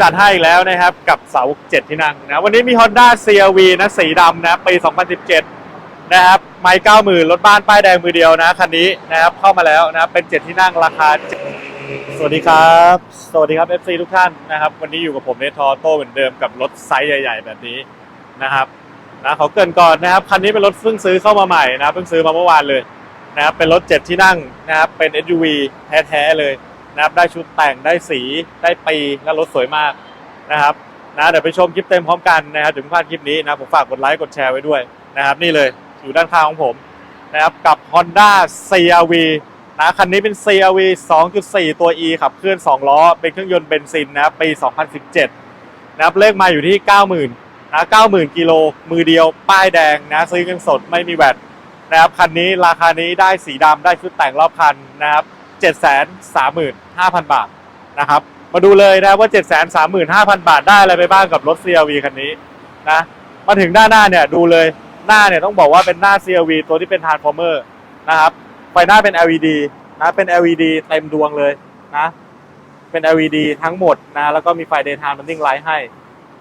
จัดให้อีกแล้วนะครับกับเสาเจ็ดที่นั่งนะวันนี้มี Honda CRV นะสีดำนะปี 2017 นะครับไมค์เก้าหมื่นรถบ้านป้ายแดงมือเดียวนะคันนี้นะครับเข้ามาแล้วนะครับเป็นเจ็ดที่นั่งราคา สวัสดีครับ สวัสดีครับ FC ทุกท่านนะครับ วันนี้อยู่กับผมเนทอโต้เหมือนเดิมกับรถไซส์ใหญ่ ๆ แบบนี้นะครับนะขอเกินก่อนนะครับคันนี้เป็นรถเพิ่งซื้อเข้ามาใหม่นะเพิ่งซื้อมาเมื่อวานเลยนะครับเป็นรถ7ที่นั่งนะครับเป็น SUV แท้ๆเลย นะครับได้ชุดแต่งได้สีได้ปีและรถสวยมากนะครับนะเดี๋ยวไปชมคลิปเต็มพร้อมกันนะครับถึงพลาดคลิปนี้นะผมฝากกดไลค์กดแชร์ไว้ด้วยนะครับนี่เลยอยู่ด้านข้างของผมนะครับกับ Honda CRV นะคันนี้เป็น CRV 2.4 ตัว E ขับเคลื่อน 2 ล้อ เป็นเครื่องยนต์เบนซินนะครับปี 2017นะครับเลขมาอยู่ที่ 90,000นะ90,000กิโลมือเดียวป้ายแดงนะซื้อเงินสดไม่มีแวดนะครับคันนี้ราคานี้ได้สีดำได้ชุดแต่งรอบคันนะครับ 735,000 บาทนะครับ มาดูเลยนะว่า 735,000 บาทได้อะไรไปบ้างกับรถ CRV คันนี้นะมาถึงด้านหน้าเนี่ยดูเลยหน้าเนี่ยต้องบอกว่าเป็นหน้า CRV ตัวที่เป็น Transformer นะครับไฟหน้าเป็น LED นะเป็น LED เต็มดวงเลยนะเป็น LED ทั้งหมดนะแล้วก็มีไฟ daytime running light ให้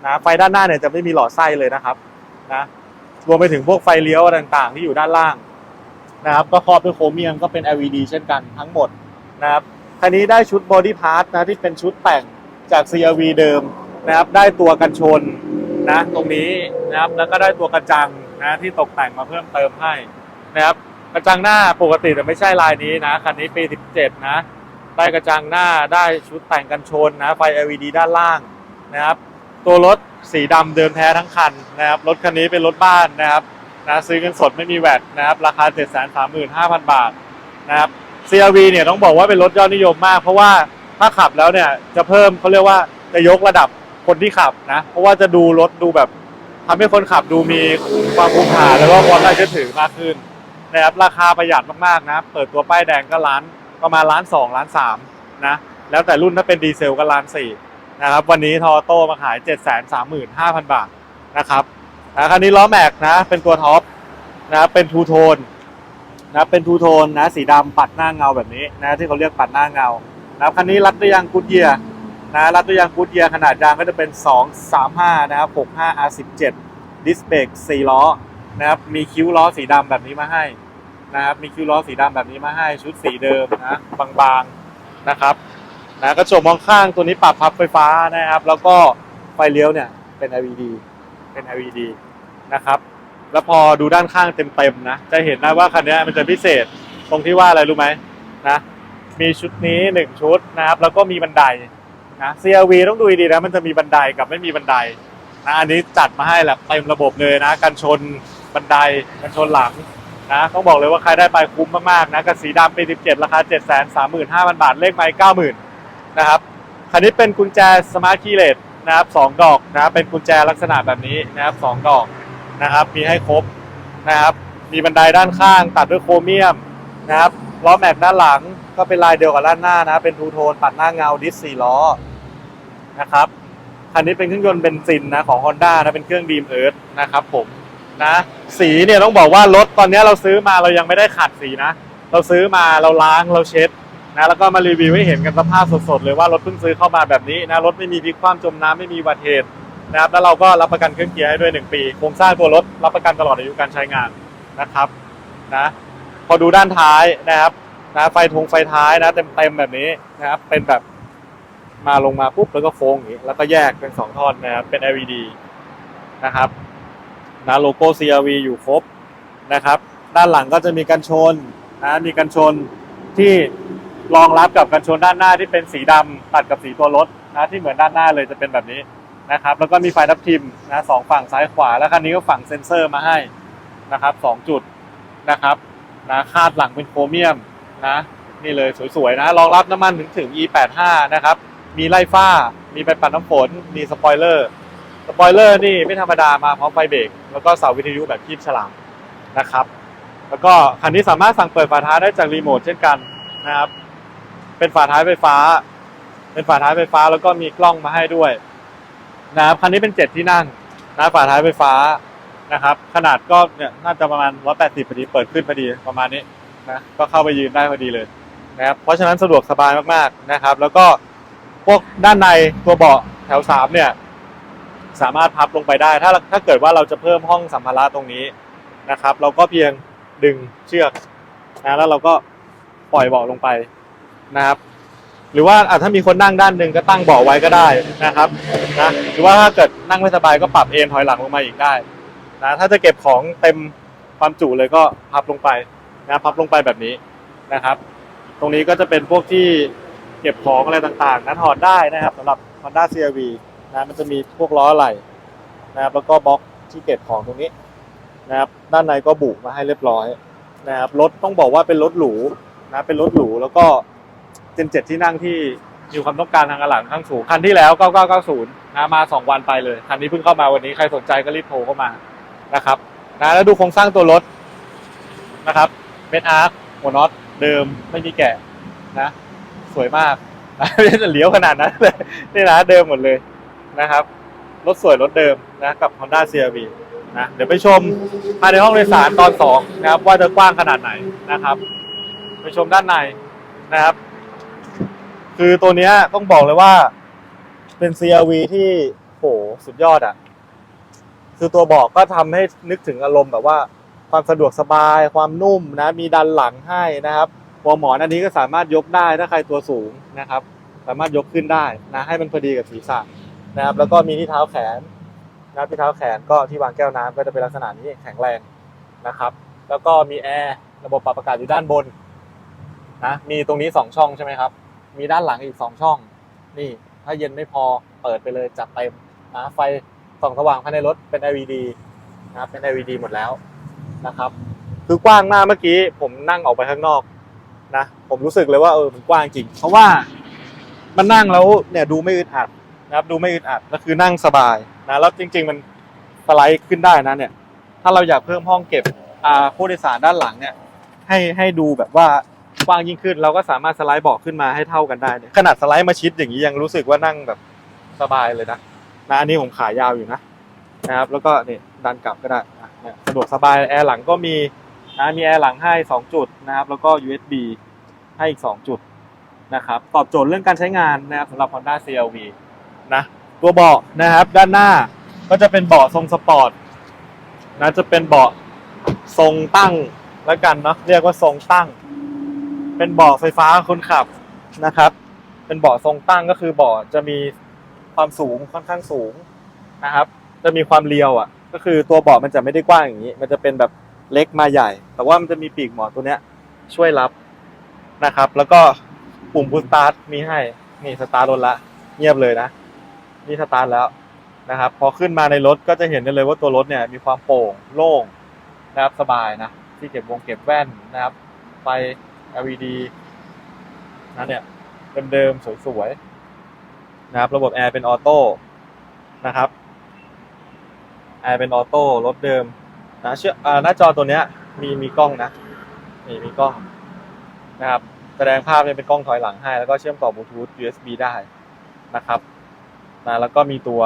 นะไฟด้านหน้าเนี่ยจะไม่มีหลอดไส้เลยนะครับนะรวมไปถึงพวกไฟเลี้ยวต่างๆ ที่อยู่ด้านล่างนะครับก็ครอบด้วยโครเมียมก็เป็น LED เช่นกันทั้งหมด นะครับคันนี้ได้ชุด body part นะที่เป็นชุดแต่งจาก CRV เดิมนะครับได้ตัวกันชนนะตรงนี้นะครับแล้วก็ได้ตัวกระจังนะที่ตกแต่งมาเพิ่มเติมให้นะครับกระจังหน้าปกติแต่ไม่ใช่ลายนี้นะคันนี้ปี 17 นะได้กระจังหน้าได้ชุดแต่งกันชนนะไฟ LED ด้านล่างนะครับตัวรถสีดำเดิมแท้ทั้งคันนะครับรถคันนี้เป็นรถบ้านนะครับนะซื้อเงินสดไม่มีแวดนะครับราคา 735,000 บาทนะครับ CRV เนี่ยต้องบอกว่าเป็นรถยอดนิยมมาก เพราะว่าถ้าขับแล้วเนี่ยจะเพิ่มเขาเรียกว่าจะยกระดับคนที่ขับนะ เพราะว่าจะดูรถดูแบบทำให้คนขับดูมีความคุ้มค่านแล้วก็ความน่าเชื่อถือมากขึ้นนะครับราคาประหยัดมากๆนะเปิดตัวป้ายแดงก็ล้านประมาณล้านสองล้านสามนะแล้วแต่รุ่นถ้าเป็นดีเซลก็ล้านสี่นะครับวันนี้ทอโต้มาขาย 7 3 5 0 0 0 บาทนะครับนะคันนี้ล้อแม็กนะเป็นตัวท็อปนะเป็นทูโทน นะเป็นทูโทนนะสีดำปัดหน้าเงาแบบนี้นะที่เขาเรียกปัดหน้าเงานะครับคันนี้รัดด้วยยางกูดเยียร์นะรัดด้วยยางกูดเยียร์ขนาดยางก็จะเป็น 235 นะครับ 65 R17 ดิสเบรก4ล้อนะครับมีคิ้วล้อสีดำแบบนี้มาให้นะครับมีคิ้วล้อสีดำแบบนี้มาให้ชุดสีเดิมนะบางๆนะครับนะกระจกมองข้างตัวนี้ปรับพับไฟฟ้านะครับ แล้วก็ไฟเลี้ยวเนี่ยเป็น LED เป็น LED นะครับ แล้วพอดูด้านข้างเต็มๆนะ จะเห็นได้ว่าคันนี้มันจะพิเศษตรงที่ว่าอะไรรู้ไหมนะมีชุดนี้หนึ่งชุดนะครับ แล้วก็มีบันไดนะ CRV ต้องดูดีนะมันจะมีบันไดกับไม่มีบันไดนะอันนี้จัดมาให้แบบเต็มระบบเลยนะกันชนบันไดกันชนหลังนะต้องบอกเลยว่าใครได้ไปคุ้มมากๆนะกับสีดำปี 17 ราคา 7 3 5 0 0 0 บาทเลขไม้90,000นะครับคันนี้เป็นกุญแจสมาร์ทคีย์เลสนะครับสองดอกนะเป็นกุญแจลักษณะแบบนี้นะครับสองดอก นะครับ มีให้ครบนะครับ มีบันไดด้านข้างตัดด้วยโครเมียมนะครับล้อแม็กด้านหลังก็เป็นลายเดียวกับด้านหน้านะ เป็นทูโทนปัดหน้าเงาดิสสี่ล้อนะครับคันนี้เป็นเครื่องยนต์เบนซินนะของ Honda นะเป็นเครื่องดีมเอิร์ธนะครับผมนะสีเนี่ยต้องบอกว่ารถตอนนี้เราซื้อมาเรายังไม่ได้ขัดสีนะ เราซื้อมาเราล้างเราเช็ดนะแล้วก็มารีวิวให้เห็นกันสภาพสดๆเลยว่ารถเพิ่งซื้อเข้ามาแบบนี้นะรถไม่มีพลิกคว่ำจมน้ำไม่มีอุบัติเหตุ นะครับแล้วเราก็รับประกันเครื่องเกียร์ให้ด้วย 1 ปี โครงสร้างตัวรถรับประกันตลอดอายุการใช้งานนะครับนะพอดูด้านท้ายนะครับนะไฟทงไฟท้ายนะเต็มๆแบบนี้นะครับเป็นแบบมาลงมาปุ๊บแล้วก็โค้งอย่างนี้แล้วก็แยกเป็นสองท่อนนะครับเป็น LED นะครับนะโลโก้ CRV อยู่ครบนะครับ ด้านหลังก็จะมีกันชนนะมีกันชนที่รองรับกับกันชนด้านหน้าที่เป็นสีดำตัดกับสีตัวรถนะที่เหมือนด้านหน้าเลยจะเป็นแบบนี้ นะครับแล้วก็มีไฟทับทิมนะสองฝั่งซ้ายขวา แล้วคันนี้ก็ฝั่งเซ็นเซอร์มาให้นะครับสองจุดนะครับนะคาดหลังเป็นโครเมียมนะนี่เลยสวยๆนะรองรับน้ำมันถึงถึง E85 นะครับมีไล่ฟ้า มีไปปัดน้ำฝน มีสปอยเลอร์สปอยเลอร์นี่ไม่ธรรมดามาพร้อมไฟเบรกแล้วก็เสาวิทยุแบบคีบฉลามนะครับแล้วก็คันนี้สามารถสั่งเปิดฝาท้ายได้จากรีโมทเช่นกันนะครับเป็นฝาท้ายไฟฟ้า เป็นฝาท้ายไฟฟ้าแล้วก็มีกล้องมาให้ด้วย นะครับคันนี้เป็นเจ็ดที่นั่งนะฝาท้ายไฟฟ้านะครับ ขนาดก็เนี่ยน่าจะประมาณ 180พอดีเปิดขึ้นพอดีประมาณนี้นะก็เข้าไปยืนได้พอดีเลยนะครับเพราะฉะนั้นสะดวกสบายมากๆนะครับ แล้วก็พวกด้านในตัวเบาะแถวสามเนี่ย สามารถพับลงไปได้ ถ้าถ้าเกิดว่าเราจะเพิ่มห้องสัมภาระตรงนี้นะครับ เราก็เพียงดึงเชือกนะแล้วเราก็ปล่อยเบาะลงไปนะครับ หรือว่าถ้ามีคนนั่งด้านหนึ่งก็ตั้งเบาะไว้ก็ได้นะครับนะหรือว่าถ้าเกิดนั่งไม่สบายก็ปรับเอนถอยหลังลงมาอีกได้นะถ้าจะเก็บของเต็มความจุเลยก็พับลงไปนะพับลงไปแบบนี้นะครับ ตรงนี้ก็จะเป็นพวกที่เก็บของอะไรต่างๆนะถอดได้นะครับสำหรับ Honda CRV นะมันจะมีพวกล้ออะไหล่นะครับแล้วก็บล็อกที่เก็บของตรงนี้นะครับด้านในก็บุมาให้เรียบร้อยนะครับรถต้องบอกว่าเป็นรถหรูนะเป็นรถหรูแล้วก็ เจนเจ็ดที่นั่งที่มีความต้องการทางอะหล่ค่อนข้างสูง คันที่แล้ว 9990นะมา 2 วันไปเลย คันนี้เพิ่งเข้ามาวันนี้ใครสนใจก็รีบโทรเข้ามานะครับนะแล้วดูโครงสร้างตัวรถนะครับเม็ดอาร์คหัวน็อตเดิมไม่มีแกะนะ สวยมากนะไม่ได้จะเลี้ยวขนาดนั้นเลยนี่นะเดิมหมดเลยนะครับรถสวยรถเดิมนะกับ Honda CRV นะเดี๋ยวไปชมภายในห้องโดยสารตอนสองนะครับว่าจะกว้างขนาดไหนนะครับ ไปชมด้านในนะครับ คือตัวเนี้ยต้องบอกเลยว่า เป็น CRV ที่โหสุดยอดอะ่ะ คือตัวเบอกก็ทำให้นึกถึงอารมณ์แบบว่า ความสะดวกสบาย ความนุ่มนะ มีดันหลังให้นะครับหัวหมอนอันนี้ก็สามารถยกได้ถ้าใครตัวสูงนะครับ สามารถยกขึ้นได้นะ ให้มันพอดีกับศีรษะนะครับ แล้วก็มีที่เท้าแขนนะที่เท้าแขนก็ที่วางแก้วน้ำก็จะเป็นลักษณะนี้แข็งแรงนะครับ แล้วก็มีแอร์ระบบปรับอากาศอยู่ด้านบนนะมีตรงนี้สองช่องใช่ไหมครับ มีด้านหลังอีกสองช่อง นี่ ถ้าเย็นไม่พอเปิดไปเลยจัดเต็มนะไฟส่องสว่างภายในรถเป็น LED นะครับเป็น LED หมดแล้วนะครับ คือกว้างมากเมื่อกี้ผมนั่งออกไปข้างนอกนะผมรู้สึกเลยว่าเออมันกว้างจริง เพราะว่ามันนั่งแล้วเนี่ยดูไม่อึดอัดนะครับดูไม่อึดอัดก็คือนั่งสบายนะแล้วจริง ๆ มันสไลด์ขึ้นได้นะเนี่ย ถ้าเราอยากเพิ่มห้องเก็บอ่าผู้โดยสารด้านหลังเนี่ย ให้ให้ดูแบบว่า กว้างยิ่งขึ้น เราก็สามารถสไลด์เบาะขึ้นมาให้เท่ากันได้เนี่ยขนาดสไลด์มาชิดอย่างนี้ยังรู้สึกว่านั่งแบบสบายเลยนะนะอันนี้ผมขายาวอยู่นะนะครับ แล้วก็นี่ดันกลับก็ได้สะดวกสบายแอร์หลังก็มีนะมีแอร์หลังให้ 2 จุดนะครับ แล้วก็ USB ให้อีก 2 จุดนะครับ ตอบโจทย์เรื่องการใช้งานนะครับสำหรับ Honda CRV นะตัวเบาะนะครับด้านหน้าก็จะเป็นเบาะทรงสปอร์ตนะจะเป็นเบาะทรงตั้งแล้วกันเนาะเรียกว่าทรงตั้ง เป็นเบาะไฟฟ้าคนขับนะครับ เป็นเบาะทรงตั้งก็คือเบาะจะมีความสูงค่อนข้างสูงนะครับ จะมีความเรียวอะ ก็คือตัวเบาะมันจะไม่ได้กว้างอย่างนี้ มันจะเป็นแบบเล็กมาใหญ่ แต่ว่ามันจะมีปีกหมอนตัวเนี้ยช่วยรับนะครับ แล้วก็ปุ่มพุชสตาร์ทมีให้นี่สตาร์ทรถละ เงียบเลยนะนี่สตาร์ทแล้วนะครับ พอขึ้นมาในรถก็จะเห็นได้เลยว่าตัวรถเนี่ยมีความโปร่งโล่งนะครับสบายนะที่เก็บวงเก็บแว่นนะครับไฟ LED นะเนี่ยเดิมๆ สวยๆ นะครับ ระบบแอร์เป็นออโต้นะครับแอร์เป็นออโต้รถเดิมนะเชื่อหน้าจอตัวเนี้ยมีมีกล้องนะนี่มีกล้องนะครับ แสดงภาพเนี่ยเป็นกล้องถอยหลังให้ แล้วก็เชื่อมต่อบลูทูธ USB ได้นะครับนะแล้วก็มีตัว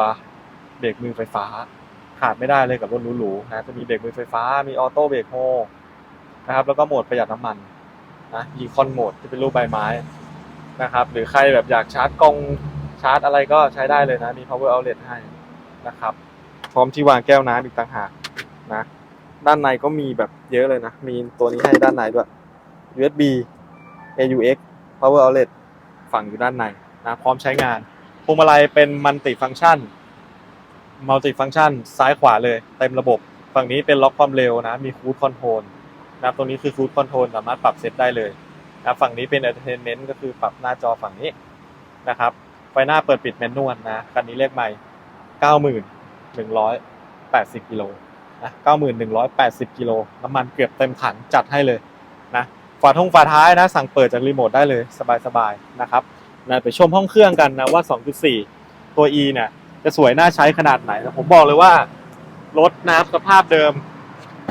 เบรกมือไฟฟ้า ขาดไม่ได้เลยกับรถหรูๆนะจะมีเบรกมือไฟฟ้า มีออโต้เบรกโฮนะครับ แล้วก็โหมดประหยัดน้ำมัน นะอีคอนโหมดที่เป็นรูปใบไม้นะครับ หรือใครแบบอยากชาร์จกล้องชาร์จอะไรก็ใช้ได้เลยนะ มี power outlet ให้นะครับ พร้อมที่วางแก้วน้ำอีกต่างหากนะ ด้านในก็มีแบบเยอะเลยนะ มีตัวนี้ให้ด้านในด้วย USB AUX power outlet ฝังอยู่ด้านในนะพร้อมใช้งานพวงมาลัยเป็นมัลติฟัง c t ชันมัลติฟัง c t ชันซ้ายขวาเลยเต็มระบบ ฝั่งนี้เป็นล็อกความเร็วนะ มีคูดคอนโทรล นะครับตรงนี้คือ Cruise Control สามารถปรับเซตได้เลยนะครับฝั่งนี้เป็น Entertainment ก็คือปรับหน้าจอฝั่งนี้นะครับไฟหน้าเปิดปิดแมนนวลนะคันนี้เลขใหม่91,180กิโลนะ91,180กิโลน้ำมันเกือบเต็มถังจัดให้เลยนะฝาท้องฝาท้ายนะ สั่งเปิดจากรีโมทได้เลยสบายๆนะครับนะไปชมห้องเครื่องกันนะว่า 2.4 ตัว E เนี่ยจะสวยน่าใช้ขนาดไหนนะผมบอกเลยว่ารถนะสภาพเดิม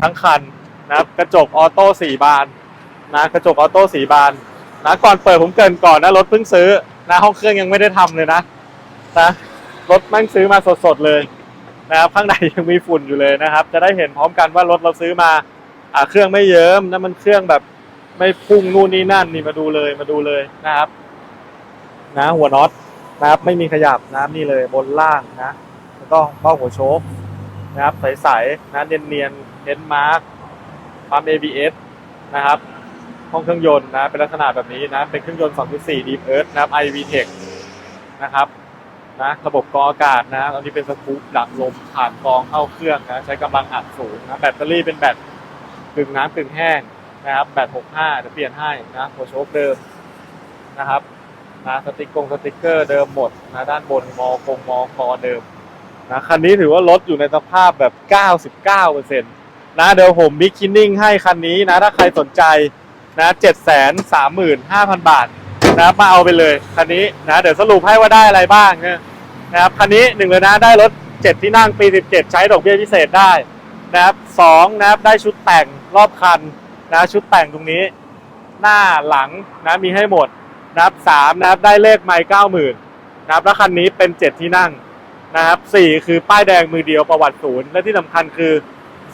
ทั้งคัน นะครับกระจกออโต้สี่บานนะกระจกออโต้สี่บานนะก่อนเปิดผมเกินก่อนนะรถเพิ่งซื้อนะห้องเครื่องยังไม่ได้ทำเลยนะนะรถแม่งซื้อมาสดๆเลยนะครับข้างในยังมีฝุ่นอยู่เลยนะครับ จะได้เห็นพร้อมกันว่ารถเราซื้อมาอ่าเครื่องไม่เยิ้มนะมันเครื่องแบบไม่พุ่งนู่นนี่นั่นนี่มาดูเลยมาดูเลยนะครับ นะ หัวน็อตนะครับไม่มีขยับนะนี่เลยบนล่างนะแล้วก็เบ้าหัวโชคนะครับใสๆนะเนียนๆเน้นมาร์ค ปั๊ม ABS นะครับห้องเครื่องยนต์นะเป็นลักษณะแบบนี้นะเป็นเครื่องยนต์ 2.4 Deep Earth นะครับ iV Tech นะครับนะระบบกรองอากาศนะตอนนี้เป็นสกู๊ปดักลมผ่านกรองเข้าเครื่องนะใช้กำลังอัดสูงนะแบตเตอรี่เป็นแบตกึ่งน้ำกึ่งแห้งนะครับแบต65จะเปลี่ยนให้นะหัวโชคเดิมนะครับนะสติกกงสติกเกอร์เดิมหมดนะด้านบนมอกงมอกอเดิมนะคันนี้ถือว่ารถอยู่ในสภาพแบบ 99%น นะเดี๋ยวผมบิ๊กคินนิ่งให้คันนี้นะ ถ้าใครสนใจนะ735,000บาทนะมาเอาไปเลยคันนี้นะเดี๋ยวสรุปให้ว่าได้อะไรบ้างนะครับคันนี้หนึ่งเลยนะได้รถ7ที่นั่งปี17ใช้ดอกเบี้ยพิเศษได้นะครับสองนะครับได้ชุดแต่งรอบคันนะชุดแต่งตรงนี้ หน้าหลังนะมีให้หมดนะครับสามนะครับได้เลขไมล์เก้าหมื่นนะครับแล้วคันนี้เป็นเจ็ดที่นั่งนะครับสี่คือป้ายแดงมือเดียวประวัติศูนย์และที่สำคัญคือ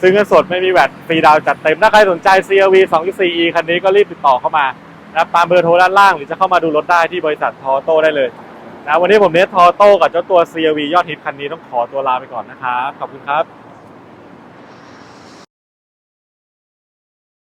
ซื้อเงินสดไม่มีแวดฟรีดาวจัดเต็ม ถ้าใครสนใจ CRV 2.4e คันนี้ก็รีบติดต่อเข้ามานะตามเบอร์โทรด้านล่างหรือจะเข้ามาดูรถได้ที่บริษัททอโต้ได้เลยนะวันนี้ผมเนททอโต้กับเจ้าตัว CRV ยอดฮิตคันนี้ต้องขอตัวลาไปก่อนนะครับ ขอบคุณครับ